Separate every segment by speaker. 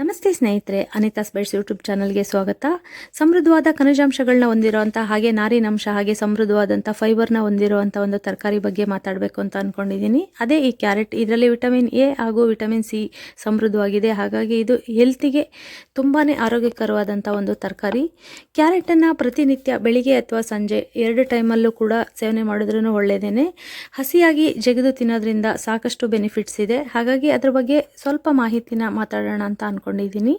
Speaker 1: ನಮಸ್ತೆ ಸ್ನೇಹಿತರೆ, ಅನಿತಾ ಸ್ಪೈಟ್ಸ್ ಯೂಟ್ಯೂಬ್ ಚಾನಲ್ಗೆ ಸ್ವಾಗತ. ಸಮೃದ್ಧವಾದ ಖನಿಜಾಂಶಗಳನ್ನ ಹೊಂದಿರುವಂಥ ಹಾಗೆ ನಾರಿನಂಶ ಹಾಗೆ ಸಮೃದ್ಧವಾದಂಥ ಫೈಬರ್ನ ಹೊಂದಿರುವಂಥ ಒಂದು ತರಕಾರಿ ಬಗ್ಗೆ ಮಾತಾಡಬೇಕು ಅಂತ ಅಂದ್ಕೊಂಡಿದ್ದೀನಿ ಅದೇ ಈ ಕ್ಯಾರೆಟ್, ಇದರಲ್ಲಿ ವಿಟಮಿನ್ ಎ ಹಾಗೂ ವಿಟಮಿನ್ ಸಿ ಸಮೃದ್ಧವಾಗಿದೆ. ಹಾಗಾಗಿ ಇದು ಹೆಲ್ತಿಗೆ ತುಂಬಾ ಆರೋಗ್ಯಕರವಾದಂಥ ಒಂದು ತರಕಾರಿ. ಕ್ಯಾರೆಟನ್ನು ಪ್ರತಿನಿತ್ಯ ಬೆಳಿಗ್ಗೆ ಅಥವಾ ಸಂಜೆ ಎರಡು ಟೈಮಲ್ಲೂ ಕೂಡ ಸೇವನೆ ಮಾಡಿದ್ರೂ ಒಳ್ಳೆಯದೇನೆ ಹಸಿಯಾಗಿ ಜಗಿದು ತಿನ್ನೋದ್ರಿಂದ ಸಾಕಷ್ಟು ಬೆನಿಫಿಟ್ಸ್ ಇದೆ. ಹಾಗಾಗಿ ಅದರ ಬಗ್ಗೆ ಸ್ವಲ್ಪ ಮಾಹಿತಿನ ಮಾತಾಡೋಣ ಅಂತ ಅಂದ್ಕೊಂಡಿದ್ದೀನಿ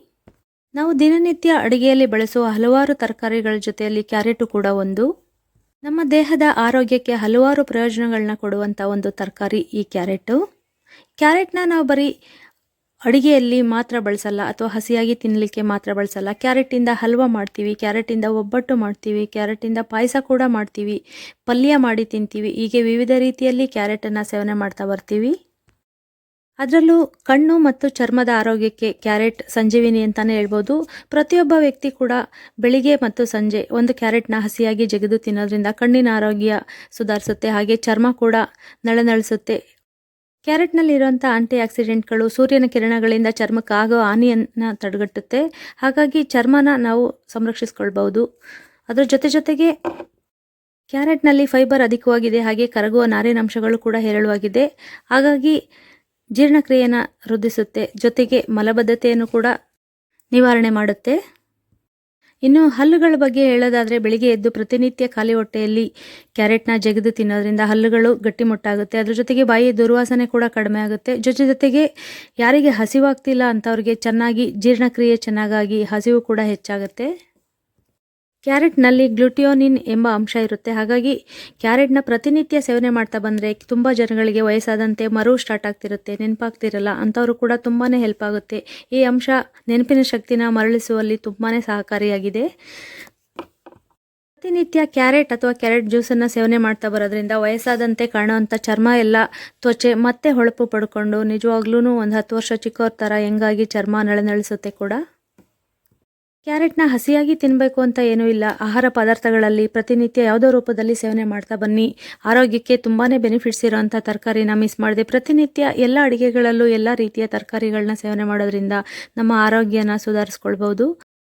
Speaker 1: ನಾವು ದಿನನಿತ್ಯ ಅಡುಗೆಯಲ್ಲಿ ಬಳಸುವ ಹಲವಾರು ತರಕಾರಿಗಳ ಜೊತೆಯಲ್ಲಿ ಕ್ಯಾರೆಟು ಕೂಡ ಒಂದು. ನಮ್ಮ ದೇಹದ ಆರೋಗ್ಯಕ್ಕೆ ಹಲವಾರು ಪ್ರಯೋಜನಗಳನ್ನ ಕೊಡುವಂಥ ಒಂದು ತರಕಾರಿ ಈ ಕ್ಯಾರೆಟು. ಕ್ಯಾರೆಟ್ನ ನಾವು ಬರೀ ಅಡುಗೆಯಲ್ಲಿ ಮಾತ್ರ ಬಳಸಲ್ಲ, ಅಥವಾ ಹಸಿಯಾಗಿ ತಿನ್ನಲಿಕ್ಕೆ ಮಾತ್ರ ಬಳಸಲ್ಲ. ಕ್ಯಾರೆಟಿಂದ ಹಲ್ವ ಮಾಡ್ತೀವಿ, ಕ್ಯಾರೆಟಿಂದ ಒಬ್ಬಟ್ಟು ಮಾಡ್ತೀವಿ, ಕ್ಯಾರೆಟಿಂದ ಪಾಯಸ ಕೂಡ ಮಾಡ್ತೀವಿ, ಪಲ್ಯ ಮಾಡಿ ತಿಂತೀವಿ. ಹೀಗೆ ವಿವಿಧ ರೀತಿಯಲ್ಲಿ ಕ್ಯಾರೆಟನ್ನು ಸೇವನೆ ಮಾಡ್ತಾ ಬರ್ತೀವಿ. ಅದರಲ್ಲೂ ಕಣ್ಣು ಮತ್ತು ಚರ್ಮದ ಆರೋಗ್ಯಕ್ಕೆ ಕ್ಯಾರೆಟ್ ಸಂಜೀವಿನಿ ಅಂತಲೇ ಹೇಳ್ಬೋದು. ಪ್ರತಿಯೊಬ್ಬ ವ್ಯಕ್ತಿ ಕೂಡ ಬೆಳಿಗ್ಗೆ ಮತ್ತು ಸಂಜೆ ಒಂದು ಕ್ಯಾರೆಟ್ನ ಹಸಿಯಾಗಿ ಜಗಿದು ತಿನ್ನೋದ್ರಿಂದ ಕಣ್ಣಿನ ಆರೋಗ್ಯ ಸುಧಾರಿಸುತ್ತೆ. ಹಾಗೆ ಚರ್ಮ ಕೂಡ ನಳನಳಿಸುತ್ತೆ. ಕ್ಯಾರೆಟ್ನಲ್ಲಿರುವಂಥ ಆಂಟಿ ಆಕ್ಸಿಡೆಂಟ್ಗಳು ಸೂರ್ಯನ ಕಿರಣಗಳಿಂದ ಚರ್ಮಕ್ಕಾಗೋ ಹಾನಿಯನ್ನು ತಡೆಗಟ್ಟುತ್ತೆ. ಹಾಗಾಗಿ ಚರ್ಮನ ನಾವು ಸಂರಕ್ಷಿಸ್ಕೊಳ್ಬೋದು ಅದರ ಜೊತೆ ಜೊತೆಗೆ ಕ್ಯಾರೆಟ್ನಲ್ಲಿ ಫೈಬರ್ ಅಧಿಕವಾಗಿದೆ. ಹಾಗೆ ಕರಗುವ ನಾರಿನಂಶಗಳು ಕೂಡ ಹೇರಳವಾಗಿದೆ. ಹಾಗಾಗಿ ಜೀರ್ಣಕ್ರಿಯೆಯನ್ನು ವೃದ್ಧಿಸುತ್ತೆ, ಜೊತೆಗೆ ಮಲಬದ್ಧತೆಯನ್ನು ಕೂಡ ನಿವಾರಣೆ ಮಾಡುತ್ತೆ. ಇನ್ನು ಹಲ್ಲುಗಳ ಬಗ್ಗೆ ಹೇಳೋದಾದರೆ ಬೆಳಿಗ್ಗೆ ಎದ್ದು ಪ್ರತಿನಿತ್ಯ ಖಾಲಿ ಹೊಟ್ಟೆಯಲ್ಲಿ ಕ್ಯಾರೆಟ್ನ ಜಗಿದು ತಿನ್ನೋದ್ರಿಂದ ಹಲ್ಲುಗಳು ಗಟ್ಟಿಮುಟ್ಟಾಗುತ್ತೆ ಅದ್ರ ಜೊತೆಗೆ ಬಾಯಿ ದುರ್ವಾಸನೆ ಕೂಡ ಕಡಿಮೆ ಆಗುತ್ತೆ. ಜೊತೆ ಜೊತೆಗೆ ಯಾರಿಗೆ ಹಸಿವಾಗ್ತಿಲ್ಲ ಅಂಥವ್ರಿಗೆ ಚೆನ್ನಾಗಿ ಜೀರ್ಣಕ್ರಿಯೆ ಚೆನ್ನಾಗಾಗಿ ಹಸಿವು ಕೂಡ ಹೆಚ್ಚಾಗುತ್ತೆ. ಕ್ಯಾರೆಟ್ನಲ್ಲಿ ಗ್ಲುಟಿಯೋನಿನ್ ಎಂಬ ಅಂಶ ಇರುತ್ತೆ. ಹಾಗಾಗಿ ಕ್ಯಾರೆಟ್ನ ಪ್ರತಿನಿತ್ಯ ಸೇವನೆ ಮಾಡ್ತಾ ಬಂದರೆ ತುಂಬ ಜನಗಳಿಗೆ ವಯಸ್ಸಾದಂತೆ ಮರು ಸ್ಟಾರ್ಟ್ ಆಗ್ತಿರುತ್ತೆ. ನೆನಪಾಗ್ತಿರಲ್ಲ, ಅಂಥವರು ಕೂಡ ತುಂಬಾ ಹೆಲ್ಪ್ ಆಗುತ್ತೆ. ಈ ಅಂಶ ನೆನಪಿನ ಶಕ್ತಿನ ಮರಳಿಸುವಲ್ಲಿ ತುಂಬಾ ಸಹಕಾರಿಯಾಗಿದೆ. ಪ್ರತಿನಿತ್ಯ ಕ್ಯಾರೆಟ್ ಅಥವಾ ಕ್ಯಾರೆಟ್ ಜ್ಯೂಸನ್ನು ಸೇವನೆ ಮಾಡ್ತಾ ಬರೋದ್ರಿಂದ ವಯಸ್ಸಾದಂತೆ ಕಾಣುವಂಥ ಚರ್ಮ ಎಲ್ಲ ತ್ವಚೆ ಮತ್ತೆ ಹೊಳಪು ಪಡ್ಕೊಂಡು ನಿಜವಾಗ್ಲೂ ಒಂದು ಹತ್ತು ವರ್ಷ ಚಿಕ್ಕವ್ರ ಥರ ಹೆಂಗಾಗಿ ಚರ್ಮ ನಳನಳಿಸುತ್ತೆ ಕೂಡ. ಕ್ಯಾರೆಟ್ನ ಹಸಿಯಾಗಿ ತಿನ್ನಬೇಕು ಅಂತ ಏನೂ ಇಲ್ಲ. ಆಹಾರ ಪದಾರ್ಥಗಳಲ್ಲಿ ಪ್ರತಿನಿತ್ಯ ಯಾವುದೋ ರೂಪದಲ್ಲಿ ಸೇವನೆ ಮಾಡ್ತಾ ಬನ್ನಿ. ಆರೋಗ್ಯಕ್ಕೆ ತುಂಬಾ ಬೆನಿಫಿಟ್ಸ್ ಇರೋವಂಥ ತರಕಾರಿನ ಮಿಸ್ ಮಾಡಿದೆ. ಪ್ರತಿನಿತ್ಯ ಎಲ್ಲ ಅಡುಗೆಗಳಲ್ಲೂ ಎಲ್ಲ ರೀತಿಯ ತರಕಾರಿಗಳನ್ನ ಸೇವನೆ ಮಾಡೋದ್ರಿಂದ ನಮ್ಮ ಆರೋಗ್ಯನ ಸುಧಾರಿಸ್ಕೊಳ್ಬೋದು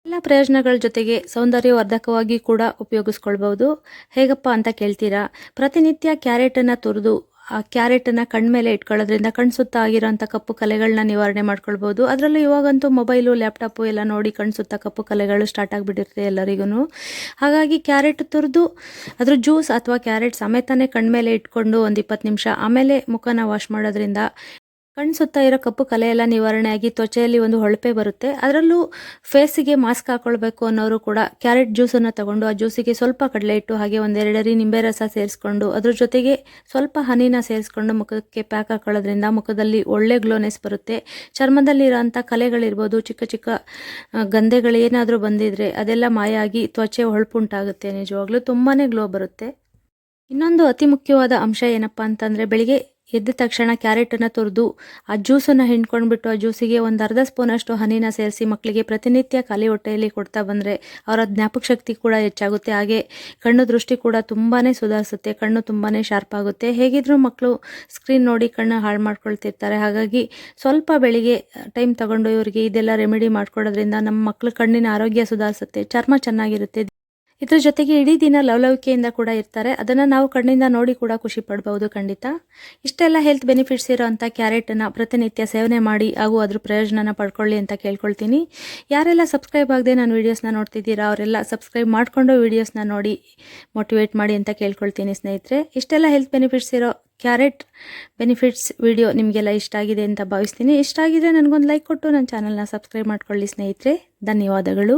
Speaker 1: ಎಲ್ಲ ಪ್ರಯೋಜನಗಳ ಜೊತೆಗೆ ಸೌಂದರ್ಯವರ್ಧಕವಾಗಿ ಕೂಡ ಉಪಯೋಗಿಸ್ಕೊಳ್ಬೋದು ಹೇಗಪ್ಪ ಅಂತ ಕೇಳ್ತೀರಾ? ಪ್ರತಿನಿತ್ಯ ಕ್ಯಾರೆಟನ್ನು ತುರಿದು ಆ ಕ್ಯಾರೆಟನ್ನು ಕಣ್ಮೇಲೆ ಇಟ್ಕೊಳ್ಳೋದ್ರಿಂದ ಕಣ್ಣು ಸುತ್ತ ಆಗಿರೋಂಥ ಕಪ್ಪು ಕಲೆಗಳನ್ನ ನಿವಾರಣೆ ಮಾಡ್ಕೊಳ್ಬೋದು. ಅದರಲ್ಲೂ ಇವಾಗಂತೂ ಮೊಬೈಲು, ಲ್ಯಾಪ್ಟಾಪು ಎಲ್ಲ ನೋಡಿ ಕಣ್ಣು ಸುತ್ತ ಕಪ್ಪು ಕಲೆಗಳು ಸ್ಟಾರ್ಟ್ ಆಗಿಬಿಟ್ಟಿರುತ್ತೆ ಎಲ್ಲರಿಗೂ ಹಾಗಾಗಿ ಕ್ಯಾರೆಟ್ ತುರಿದು ಅದ್ರ ಜ್ಯೂಸ್ ಅಥವಾ ಕ್ಯಾರೆಟ್ ಸಮೇತನೇ ಕಣ್ಮೇಲೆ ಇಟ್ಕೊಂಡು ಒಂದು ಇಪ್ಪತ್ತು ನಿಮಿಷ ಆಮೇಲೆ ಮುಖನ ವಾಶ್ ಮಾಡೋದ್ರಿಂದ ಕಣ್ಣು ಸುತ್ತ ಇರೋ ಕಪ್ಪು ಕಲೆ ಎಲ್ಲ ನಿವಾರಣೆ ಆಗಿ ತ್ವಚೆಯಲ್ಲಿ ಒಂದು ಹೊಳಪೆ ಬರುತ್ತೆ. ಅದರಲ್ಲೂ ಫೇಸಿಗೆ ಮಾಸ್ಕ್ ಹಾಕೊಳ್ಬೇಕು ಅನ್ನೋರು ಕೂಡ ಕ್ಯಾರೆಟ್ ಜ್ಯೂಸನ್ನು ತಗೊಂಡು ಆ ಜ್ಯೂಸಿಗೆ ಸ್ವಲ್ಪ ಕಡಲೆ ಇಟ್ಟು ಹಾಗೆ ಒಂದೆರಡರಿ ನಿಂಬೆ ರಸ ಸೇರಿಸ್ಕೊಂಡು ಅದ್ರ ಜೊತೆಗೆ ಸ್ವಲ್ಪ ಹನಿನ ಸೇರಿಸ್ಕೊಂಡು ಮುಖಕ್ಕೆ ಪ್ಯಾಕ್ ಹಾಕೊಳ್ಳೋದ್ರಿಂದ ಮುಖದಲ್ಲಿ ಒಳ್ಳೆ ಗ್ಲೋನೆಸ್ ಬರುತ್ತೆ. ಚರ್ಮದಲ್ಲಿರೋಂಥ ಕಲೆಗಳಿರ್ಬೋದು, ಚಿಕ್ಕ ಚಿಕ್ಕ ಗಂಧೆಗಳು ಏನಾದರೂ ಬಂದಿದ್ರೆ ಅದೆಲ್ಲ ಮಾಯ ಆಗಿ ತ್ವಚೆ ಹೊಳಪುಂಟಾಗುತ್ತೆ ನಿಜವಾಗ್ಲೂ. ತುಂಬಾ ಗ್ಲೋ ಬರುತ್ತೆ. ಇನ್ನೊಂದು ಅತಿ ಮುಖ್ಯವಾದ ಅಂಶ ಏನಪ್ಪ ಅಂತಂದರೆ ಬೆಳಿಗ್ಗೆ ಎದ್ದ ತಕ್ಷಣ ಕ್ಯಾರೆಟನ್ನು ತುರಿದು ಆ ಜ್ಯೂಸನ್ನು ಹಿಂಡ್ಕೊಂಡ್ಬಿಟ್ಟು ಆ ಜ್ಯೂಸಿಗೆ ಒಂದು ಅರ್ಧ ಸ್ಪೂನಷ್ಟು ಹನಿನ ಸೇರಿಸಿ ಮಕ್ಕಳಿಗೆ ಪ್ರತಿನಿತ್ಯ ಖಾಲಿ ಹೊಟ್ಟೆಯಲ್ಲಿ ಕೊಡ್ತಾ ಬಂದರೆ ಅವರ ಜ್ಞಾಪಕ ಶಕ್ತಿ ಕೂಡ ಹೆಚ್ಚಾಗುತ್ತೆ. ಹಾಗೆ ಕಣ್ಣು ದೃಷ್ಟಿ ಕೂಡ ತುಂಬಾ ಸುಧಾರಿಸುತ್ತೆ, ಕಣ್ಣು ತುಂಬಾ ಶಾರ್ಪ್ ಆಗುತ್ತೆ. ಹೇಗಿದ್ರೂ ಮಕ್ಕಳು ಸ್ಕ್ರೀನ್ ನೋಡಿ ಕಣ್ಣು ಹಾಳು ಮಾಡ್ಕೊಳ್ತಿರ್ತಾರೆ. ಹಾಗಾಗಿ ಸ್ವಲ್ಪ ಬೆಳಿಗ್ಗೆ ಟೈಮ್ ತಗೊಂಡು ಇವರಿಗೆ ಇದೆಲ್ಲ ರೆಮಿಡಿ ಮಾಡ್ಕೊಡೋದ್ರಿಂದ ನಮ್ಮ ಮಕ್ಕಳು ಕಣ್ಣಿನ ಆರೋಗ್ಯ ಸುಧಾರಿಸುತ್ತೆ, ಚರ್ಮ ಚೆನ್ನಾಗಿರುತ್ತೆ. ಇದ್ರ ಜೊತೆಗೆ ಇಡೀ ದಿನ ಲವಲವಿಕೆಯಿಂದ ಕೂಡ ಇರ್ತಾರೆ. ಅದನ್ನು ನಾವು ಕಣ್ಣಿಂದ ನೋಡಿ ಕೂಡ ಖುಷಿ ಪಡ್ಬೋದು ಖಂಡಿತ. ಇಷ್ಟೆಲ್ಲ ಹೆಲ್ತ್ ಬೆನಿಫಿಟ್ಸ್ ಇರೋವಂಥ ಕ್ಯಾರೆಟನ್ನು ಪ್ರತಿನಿತ್ಯ ಸೇವನೆ ಮಾಡಿ ಹಾಗೂ ಅದ್ರ ಪ್ರಯೋಜನನ ಪಡ್ಕೊಳ್ಳಿ ಅಂತ ಕೇಳ್ಕೊಳ್ತೀನಿ. ಯಾರೆಲ್ಲ ಸಬ್ಸ್ಕ್ರೈಬ್ ಆಗದೆ ನಾನು ವೀಡಿಯೋಸ್ನ ನೋಡ್ತಿದ್ದೀರಾ, ಅವರೆಲ್ಲ ಸಬ್ಸ್ಕ್ರೈಬ್ ಮಾಡಿಕೊಂಡು ವೀಡಿಯೋಸ್ನ ನೋಡಿ ಮೋಟಿವೇಟ್ ಮಾಡಿ ಅಂತ ಕೇಳ್ಕೊಳ್ತೀನಿ ಸ್ನೇಹಿತರೆ. ಇಷ್ಟೆಲ್ಲ ಹೆಲ್ತ್ ಬೆನಿಫಿಟ್ಸ್ ಇರೋ ಕ್ಯಾರೆಟ್ ಬೆನಿಫಿಟ್ಸ್ ವಿಡಿಯೋ ನಿಮಗೆಲ್ಲ ಇಷ್ಟ ಆಗಿದೆ ಅಂತ ಭಾವಿಸ್ತೀನಿ. ಇಷ್ಟ ಆಗಿದ್ರೆ ನನಗೊಂದು ಲೈಕ್ ಕೊಟ್ಟು ನನ್ನ ಚಾನಲ್ನ ಸಬ್ಸ್ಕ್ರೈಬ್ ಮಾಡ್ಕೊಳ್ಳಿ ಸ್ನೇಹಿತರೆ. ಧನ್ಯವಾದಗಳು.